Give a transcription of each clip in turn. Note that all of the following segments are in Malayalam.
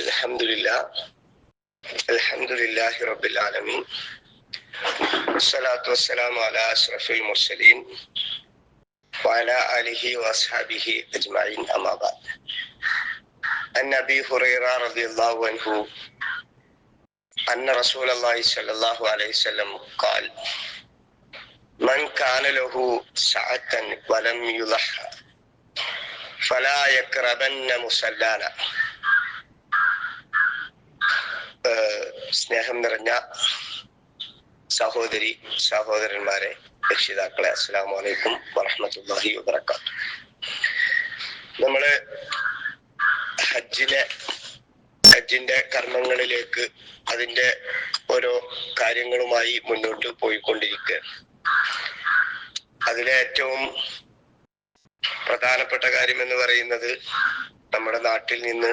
الحمد لله الحمد لله رب العالمين والصلاة والسلام على أشرف المرسلين وعلى آله وأصحابه أجمعين أما بعد. أبي هريرة رضي الله عنه أن رسول الله صلى الله عليه وسلم قال മൻ വലം യുലഹ സ്നേഹം നിറഞ്ഞ സഹോദരി സഹോദരന്മാരെ രക്ഷിതാക്കളെ അസ്സാം വറഹമത്തല്ലാഹി വബർക്കാത്തു നമ്മൾ ഹജ്ജിനെ ഹജ്ജിന്റെ കർമ്മങ്ങളിലേക്ക് അതിന്റെ ഓരോ കാര്യങ്ങളുമായി മുന്നോട്ട് പോയിക്കൊണ്ടിരിക്കുക അതിലെ ഏറ്റവും പ്രധാനപ്പെട്ട കാര്യം എന്ന് പറയുന്നത് നമ്മുടെ നാട്ടിൽ നിന്ന്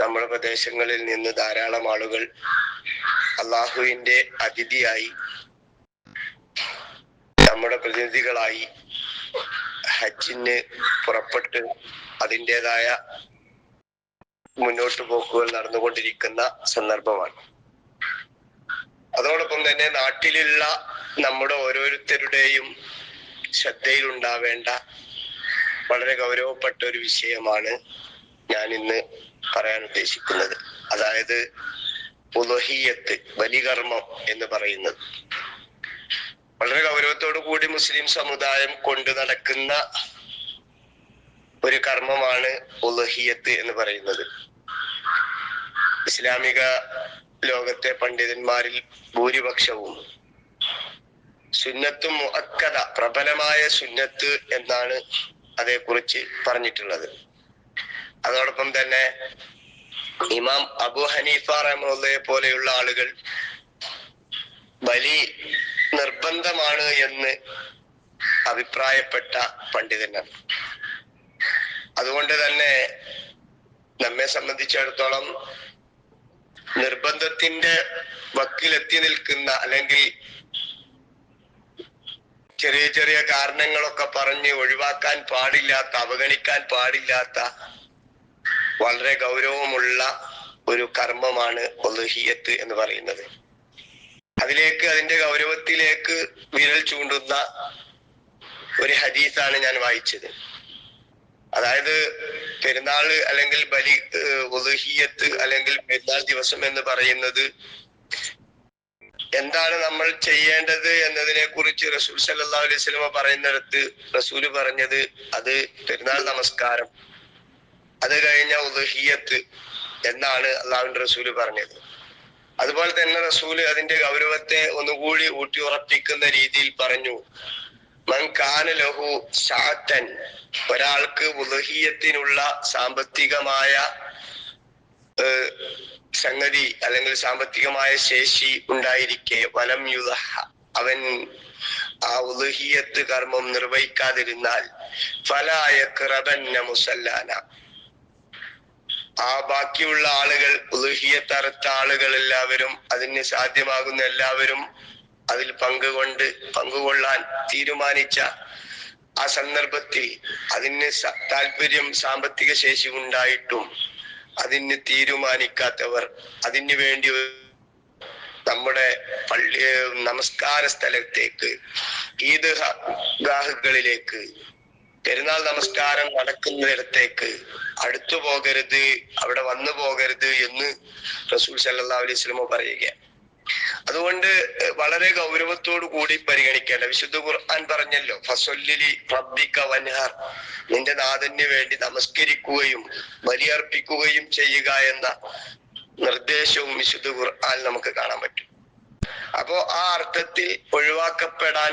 നമ്മുടെ പ്രദേശങ്ങളിൽ നിന്ന് ധാരാളം ആളുകൾ അള്ളാഹുവിന്റെ അതിഥിയായി നമ്മുടെ പ്രതിനിധികളായി ഹജ്ജിന് പുറപ്പെട്ട് അതിന്റെതായ മുന്നോട്ട് പോക്കുകൾ നടന്നുകൊണ്ടിരിക്കുന്ന സന്ദർഭമാണ്. അതോടൊപ്പം തന്നെ നാട്ടിലുള്ള നമ്മുടെ ഓരോരുത്തരുടെയും ശ്രദ്ധയിൽ ഉണ്ടാവേണ്ട വളരെ ഗൗരവപ്പെട്ട ഒരു വിഷയമാണ് ഞാൻ ഇന്ന് പറയാൻ ഉദ്ദേശിക്കുന്നത്. അതായത് പുലഹീയത്ത് ബലികർമ്മം എന്ന് പറയുന്നത്. വളരെ ഗൗരവത്തോടു കൂടി മുസ്ലിം സമുദായം കൊണ്ടു നടക്കുന്ന ഒരു കർമ്മമാണ് ഉലഹിയത്ത് എന്ന് പറയുന്നത്. ഇസ്ലാമിക ലോകത്തെ പണ്ഡിതന്മാരിൽ ഭൂരിപക്ഷവും സുന്നത്തും മുഅക്കദ പ്രബലമായ സുന്നത്ത് എന്നാണ് അതേക്കുറിച്ച് പറഞ്ഞിട്ടുള്ളത്. അതോടൊപ്പം തന്നെ ഇമാം അബു ഹനീഫ റഹ്മുള്ളയെ പോലെയുള്ള ആളുകൾ ബലി നിർബന്ധമാണ് എന്ന് അഭിപ്രായപ്പെട്ട പണ്ഡിതനാണ് അതുകൊണ്ട് തന്നെ നമ്മെ സംബന്ധിച്ചിടത്തോളം നിർബന്ധത്തിന്റെ വക്കിലെത്തി നിൽക്കുന്ന അല്ലെങ്കിൽ ചെറിയ ചെറിയ കാരണങ്ങളൊക്കെ പറഞ്ഞ് ഒഴിവാക്കാൻ പാടില്ലാത്ത അവഗണിക്കാൻ പാടില്ലാത്ത വളരെ ഗൗരവമുള്ള ഒരു കർമ്മമാണ് ഒലുഹിയത്ത് എന്ന് പറയുന്നത്. അതിലേക്ക് അതിന്റെ ഗൗരവത്തിലേക്ക് വിരൽ ചൂണ്ടുന്ന ഒരു ഹദീസാണ് ഞാൻ വായിച്ചത്. അതായത് പെരുന്നാൾ അല്ലെങ്കിൽ ബലി ഒലുഹിയത്ത് അല്ലെങ്കിൽ പെരുന്നാൾ ദിവസം എന്ന് പറയുന്നത് എന്താണ് നമ്മൾ ചെയ്യേണ്ടത് എന്നതിനെ കുറിച്ച് റസൂൽ സല്ലാ അലൈഹി സ്വലമ പറയുന്നിടത്ത് റസൂൽ പറഞ്ഞത് അത് പെരുന്നാൾ നമസ്കാരം. അത് കഴിഞ്ഞ ഉദഹിയത്ത് എന്നാണ് അള്ളാഹുവിന്റെ റസൂൽ പറഞ്ഞത്. അതുപോലെ തന്നെ റസൂൽ അതിന്റെ ഗൗരവത്തെ ഒന്നുകൂടി ഊട്ടി ഉറപ്പിക്കുന്ന രീതിയിൽ പറഞ്ഞു. മൻ കാന ലഹു ഒരാൾക്ക് ഉദഹിയത്തിനുള്ള സാമ്പത്തികമായ സംഗതി അല്ലെങ്കിൽ സാമ്പത്തികമായ ശേഷി ഉണ്ടായിരിക്കെ. വലം യുദഹ. അവൻ ആ ഉദഹിയത്ത് കർമ്മം നിർവഹിക്കാതിരുന്നാൽ ഫലായ ക്രബന്ന മുസല്ലാന. ആ ബാക്കിയുള്ള ആളുകൾ ഉലുഹിയത്തറുത്ത ആളുകൾ എല്ലാവരും അതിന് സാധ്യമാകുന്ന എല്ലാവരും അതിൽ പങ്കുകൊണ്ട് പങ്കുകൊള്ളാൻ തീരുമാനിച്ച ആ സന്ദർഭത്തിൽ അതിന് താല്പര്യം സാമ്പത്തിക ശേഷി ഉണ്ടായിട്ടും അതിന് തീരുമാനിക്കാത്തവർ അതിനു വേണ്ടി നമ്മുടെ പള്ളി നമസ്കാര സ്ഥലത്തേക്ക് ഈദ് ഗാഹുകളിലേക്ക് പെരുന്നാൾ നമസ്കാരം നടക്കുന്നിടത്തേക്ക് അടുത്തു പോകരുത് അവിടെ വന്നു പോകരുത് എന്ന് റസൂൽ സല്ലാ അലൈഹി സ്വലമോ പറയുക അതുകൊണ്ട് വളരെ ഗൗരവത്തോടു കൂടി പരിഗണിക്കേണ്ട. വിശുദ്ധ ഖുർആൻ പറഞ്ഞല്ലോ ഫസൊല്ലിലി റബ്ബിക്ക വൻഹർ. നിന്റെ നാഥന് വേണ്ടി നമസ്കരിക്കുകയും ബലിയർപ്പിക്കുകയും ചെയ്യുക എന്ന നിർദ്ദേശവും വിശുദ്ധ ഖുർആൻ നമുക്ക് കാണാൻ പറ്റും. അപ്പോ ആ അർത്ഥത്തിൽ ഒഴിവാക്കപ്പെടാൻ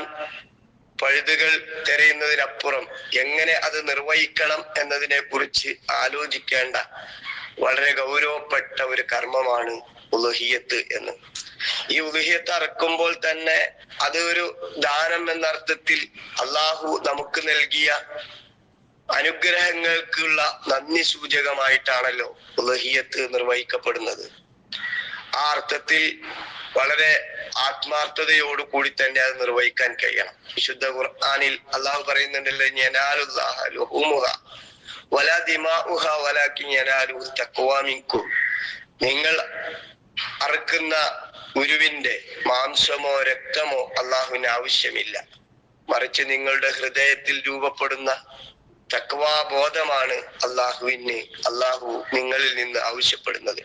പഴുതുകൾ തിരയുന്നതിനപ്പുറം എങ്ങനെ അത് നിർവഹിക്കണം എന്നതിനെ കുറിച്ച് ആലോചിക്കേണ്ട വളരെ ഗൗരവപ്പെട്ട ഒരു കർമ്മമാണ് ഉലുഹിയത്ത് എന്ന്. ഈ ഉലുഹിയത്ത് അറക്കുമ്പോൾ തന്നെ അത് ഒരു ദാനം എന്ന അർത്ഥത്തിൽ അള്ളാഹു നമുക്ക് നൽകിയ അനുഗ്രഹങ്ങൾക്കുള്ള നന്ദി സൂചകമായിട്ടാണല്ലോ ഉലഹിയത്ത് നിർവഹിക്കപ്പെടുന്നത്. ആ അർത്ഥത്തിൽ വളരെ ആത്മാർത്ഥതയോട് കൂടി തന്നെ അത് നിർവഹിക്കാൻ കഴിയണം. വിശുദ്ധ ഖുർആാനിൽ അള്ളാഹു പറയുന്നുണ്ടല്ലോ നിങ്ങൾ അറുക്കുന്ന ഗുരുവിന്റെ മാംസമോ രക്തമോ അള്ളാഹുവിന് ആവശ്യമില്ല. മറിച്ച് നിങ്ങളുടെ ഹൃദയത്തിൽ രൂപപ്പെടുന്ന തക്വാബോധമാണ് അള്ളാഹുവിന് അള്ളാഹു നിങ്ങളിൽ നിന്ന് ആവശ്യപ്പെടുന്നത്.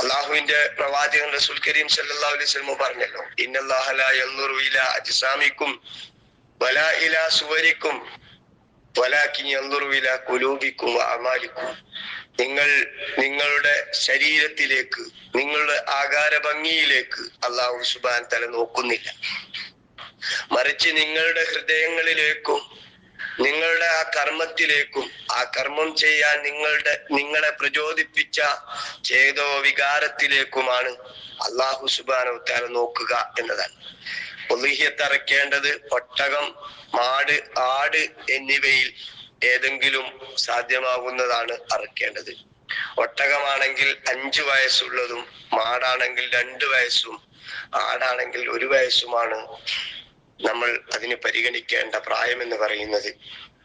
അള്ളാഹുവിന്റെ പ്രവാചകൻ റസൂൽ കരീം സല്ലല്ലാഹു അലൈഹി വസല്ലം പറഞ്ഞല്ലോ ഇന്നല്ലാഹ ലാ ഇല ഇലാ അജ്സാമിക്കും വലാ ഇലാ സുവരിക്കും യൻദുറു ഇലാ അമാലിക്കും. നിങ്ങൾ നിങ്ങളുടെ ശരീരത്തിലേക്ക് നിങ്ങളുടെ ആകാര ഭംഗിയിലേക്ക് അള്ളാഹു സുബാൻ തല നോക്കുന്നില്ല. മറിച്ച് നിങ്ങളുടെ ഹൃദയങ്ങളിലേക്കും നിങ്ങളുടെ ആ കർമ്മത്തിലേക്കും ആ കർമ്മം ചെയ്യാൻ നിങ്ങളുടെ നിങ്ങളെ പ്രചോദിപ്പിച്ച ചേതോ വികാരത്തിലേക്കുമാണ് അള്ളാഹു സുബാനോ തല നോക്കുക എന്നതാണ്. ഒലിഹ്യത്തറക്കേണ്ടത് ഒട്ടകം മാട് ആട് എന്നിവയിൽ ഏതെങ്കിലും സാധ്യമാകുന്നതാണ് അറക്കേണ്ടത്. ഒട്ടകമാണെങ്കിൽ അഞ്ചു വയസ്സുള്ളതും മാടാണെങ്കിൽ രണ്ടു വയസ്സും ആടാണെങ്കിൽ ഒരു വയസ്സുമാണ് നമ്മൾ അതിന് പരിഗണിക്കേണ്ട പ്രായം എന്ന് പറയുന്നത്.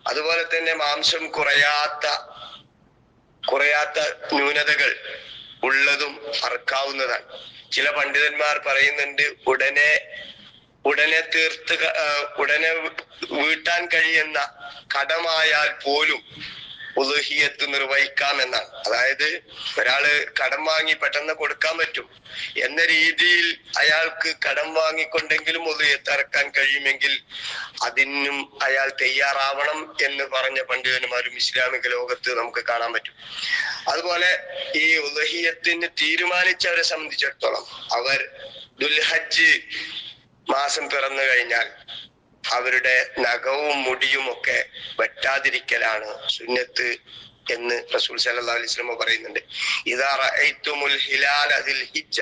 അതുപോലെ തന്നെ മാംസം കുറയാത്ത കുറയാത്ത ന്യൂനതകൾ ഉള്ളതും അറക്കാവുന്നതാണ്. ചില പണ്ഡിതന്മാർ പറയുന്നുണ്ട് ഉടനെ ഉടനെ തീർത്ത് ഉടനെ വീട്ടാൻ കഴിയുന്ന കടമായാൽ പോലും ഉലുഹിയത്ത് നിർവഹിക്കാമെന്നാണ് അതായത് ഒരാൾ കടം വാങ്ങി പെട്ടെന്ന് കൊടുക്കാൻ പറ്റും. എന്ന രീതിയിൽ അയാൾക്ക് കടം വാങ്ങിക്കൊണ്ടെങ്കിലും ഉലുഹിയത്ത് ഇറക്കാൻ കഴിയുമെങ്കിൽ അതിനും അയാൾ തയ്യാറാവണം എന്ന് പറഞ്ഞ പണ്ഡിതന്മാരും ഇസ്ലാമിക ലോകത്ത് നമുക്ക് കാണാൻ പറ്റും. അതുപോലെ ഈ ഉദഹിയത്തിന് തീരുമാനിച്ചവരെ സംബന്ധിച്ചിടത്തോളം അവർ ദുൽഹജ്ജ് മാസം പിറന്നു കഴിഞ്ഞാൽ അവരുടെ നഖവും മുടിയും ഒക്കെ വെട്ടാതിരിക്കലാണ് സുന്നത്ത് എന്ന് റസൂൽ സല്ലല്ലാഹു അലൈഹി വസല്ലം പറയുന്നുണ്ട് ഇദാ റഅയ്തുമുൽ ഹിലാല ദിൽ ഹിജ്ജ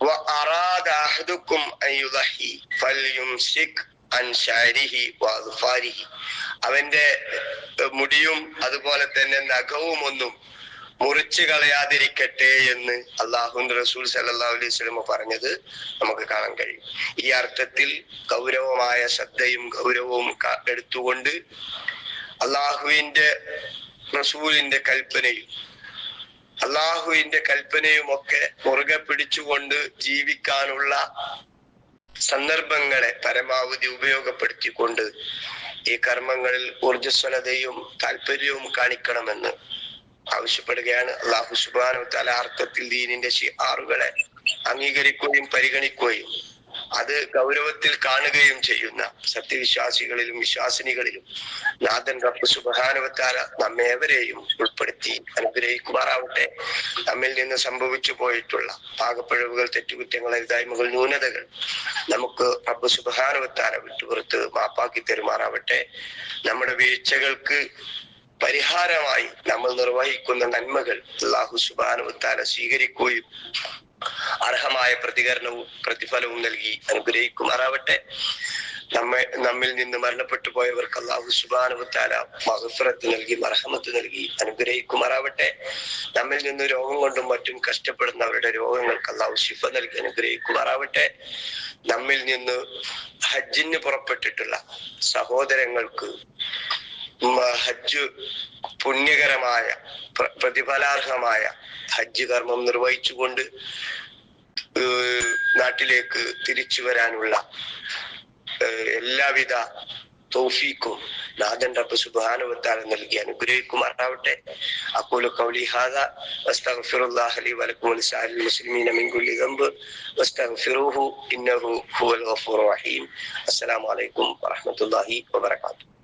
وأراد أحدكم أن يضحي فليمسك عن شعره وأظفاره അവന്റെ ഏർ, മുടിയും അതുപോലെ തന്നെ നഖവും ഒന്നും മുറിച്ചു കളയാതിരിക്കട്ടെ എന്ന് അള്ളാഹുന്റെ റസൂൽ സല്ലല്ലാഹു അലൈഹി പറഞ്ഞത് നമുക്ക് കാണാൻ കഴിയും. ഈ അർത്ഥത്തിൽ ഗൗരവമായ ശ്രദ്ധയും ഗൗരവവും എടുത്തുകൊണ്ട് അള്ളാഹുവിന്റെ റസൂലിന്റെ കൽപ്പനയും അള്ളാഹുവിന്റെ കൽപ്പനയും ഒക്കെ മുറുകെ പിടിച്ചുകൊണ്ട് ജീവിക്കാനുള്ള സന്ദർഭങ്ങളെ പരമാവധി ഉപയോഗപ്പെടുത്തിക്കൊണ്ട് ഈ കർമ്മങ്ങളിൽ ഊർജസ്വലതയും താല്പര്യവും കാണിക്കണമെന്ന് ആവശ്യപ്പെടുകയാണ്. അള്ളാഹു സുബാനു തല അർത്ഥത്തിൽ ദീനിന്റെ ഷിആറുകളെ അംഗീകരിക്കുകയും പരിഗണിക്കുകയും അത് ഗൗരവത്തിൽ കാണുകയും ചെയ്യുന്ന സത്യവിശ്വാസികളിലും വിശ്വാസിനികളിലും നാഥൻ റബ്ബ് സുബാനുവത്താല നമ്മേവരെയും ഉൾപ്പെടുത്തി അനുഗ്രഹിക്കുമാറാവട്ടെ. നമ്മിൽ നിന്ന് സംഭവിച്ചു പോയിട്ടുള്ള പാകപ്പിഴവുകൾ തെറ്റുകുറ്റങ്ങൾ എഴുതായ്മകൾ ന്യൂനതകൾ നമുക്ക് റബ്ബ് സുബാനുവത്താല വിട്ടുപുറത്ത് മാപ്പാക്കി തരുമാറാവട്ടെ. നമ്മുടെ വീഴ്ചകൾക്ക് പരിഹാരമായി നമ്മൾ നിർവഹിക്കുന്ന നന്മകൾ അള്ളാഹു സുബാനുത്താല സ്വീകരിക്കുകയും അർഹമായ പ്രതികരണവും പ്രതിഫലവും നൽകി അനുഗ്രഹിക്കുമാറാവട്ടെ. നമ്മെ നമ്മിൽ നിന്ന് മരണപ്പെട്ടു പോയവർക്ക് അള്ളാഹു സുബാനുത്താല മഹഫറത്ത് നൽകി മർഹമത്ത് നൽകി അനുഗ്രഹിക്കുമാറാവട്ടെ. നമ്മിൽ നിന്ന് രോഗം കൊണ്ടും മറ്റും കഷ്ടപ്പെടുന്നവരുടെ രോഗങ്ങൾക്ക് അള്ളാഹു ശിഫ നൽകി അനുഗ്രഹിക്കുമാറാവട്ടെ. നമ്മിൽ നിന്ന് ഹജ്ജിന് പുറപ്പെട്ടിട്ടുള്ള സഹോദരങ്ങൾക്ക് ഹജ്ജ് പുണ്യകരമായ പ്രതിഫലാർഹമായ ഹജ്ജ് കർമ്മം നിർവഹിച്ചുകൊണ്ട് നാട്ടിലേക്ക് തിരിച്ചു വരാനുള്ള എല്ലാവിധ തൗഫീക്കും നാഥൻ റബ്ബ് സുബ്ഹാനഹു നൽകി അനുഗ്രഹിക്കുമാറാവട്ടെ. അഖൂലു ഖൗലി ഹാദാ വസ്തഗ്ഫിറുല്ലാഹ ലി വലക്കും വലിസാരിൽ മുസ്ലിമീന മിൻ കുല്ലി ഇന്നഹു ഹുവൽ റഹീം. അസ്സലാമു അലൈക്കും വറഹ്മത്തുള്ളാഹി വബറകാതുഹു.